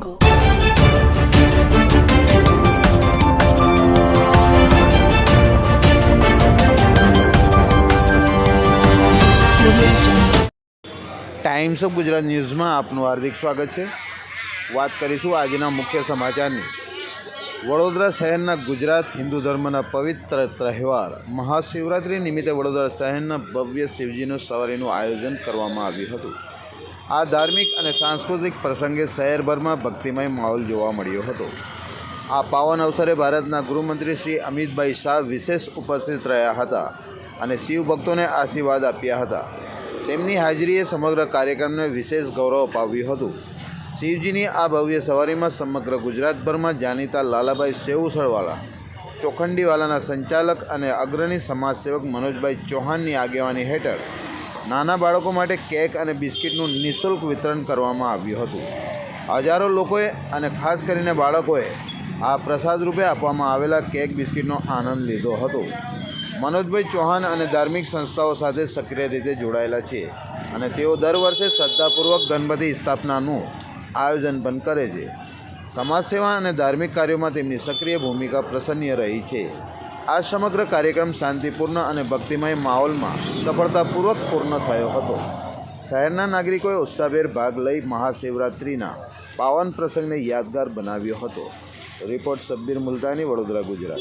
jungle. Times of Gujarat ન્યૂઝમાં આપનું હાર્દિક સ્વાગત છે. વાત કરીશું આજના મુખ્ય સમાચારની. વડોદરા શહેરના ગુજરાત હિન્દુ ધર્મના પવિત્ર તહેવાર મહાશિવરાત્રિ નિમિત્તે વડોદરા શહેરના ભવ્ય શિવજીનું સવારીનું આયોજન કરવામાં આવ્યું હતું. આ ધાર્મિક અને સાંસ્કૃતિક પ્રસંગે શહેરભરમાં ભક્તિમય માહોલ જોવા મળ્યો હતો. આ પાવન અવસરે ભારતના ગૃહમંત્રી શ્રી અમિતભાઈ શાહ વિશેષ ઉપસ્થિત રહ્યા હતા અને શિવ ભક્તોને આશીર્વાદ આપ્યા હતા. તેમની હાજરીએ સમગ્ર કાર્યક્રમને વિશેષ ગૌરવ અપાવ્યું હતું. શિવજીની આ ભવ્ય સવારીમાં સમગ્ર ગુજરાતભરમાં જાણીતા લાલાભાઈ સેવુસળવાળા ચોખંડીવાલાના સંચાલક અને અગ્રણી સમાજસેવક મનોજભાઈ ચૌહાણની આગેવાની હેઠળ નાના બાળકો માટે કેક અને બિસ્કિટનું નિઃશુલ્ક વિતરણ કરવામાં આવ્યું હતું. હજારો લોકોએ અને ખાસ કરીને બાળકોએ આ પ્રસાદ રૂપે આપવામાં આવેલા કેક, બિસ્કિટનો આનંદ લીધો હતો. મનોજભાઈ ચૌહાણ અને ધાર્મિક સંસ્થાઓ સાથે સક્રિય રીતે જોડાયેલા છે અને તેઓ દર વર્ષે શ્રદ્ધાપૂર્વક ગણપતિ સ્થાપનાનું આયોજન પણ કરે છે. સમાજસેવા અને ધાર્મિક કાર્યોમાં તેમની સક્રિય ભૂમિકા પ્રસન્નીય રહી છે. આ સમગ્ર કાર્યક્રમ શાંતિપૂર્ણ અને ભક્તિમય માહોલમાં સફળતાપૂર્વક પૂર્ણ થયો હતો. શહેરના નાગરિકોએ ઉત્સાહભેર ભાગ લઈ મહાશિવરાત્રિના પાવન પ્રસંગને યાદગાર બનાવ્યો હતો. રિપોર્ટ સબ્બીર મુલતાની, વડોદરા, ગુજરાત.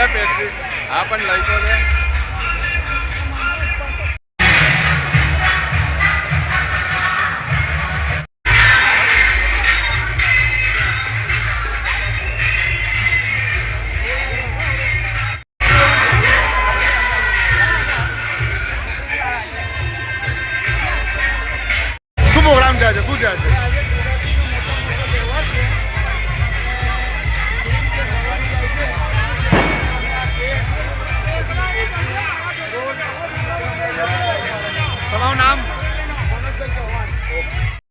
લે પેસ્ટ્રી આ પણ તો છે. શું પ્રોગ્રામ છે શું શું છે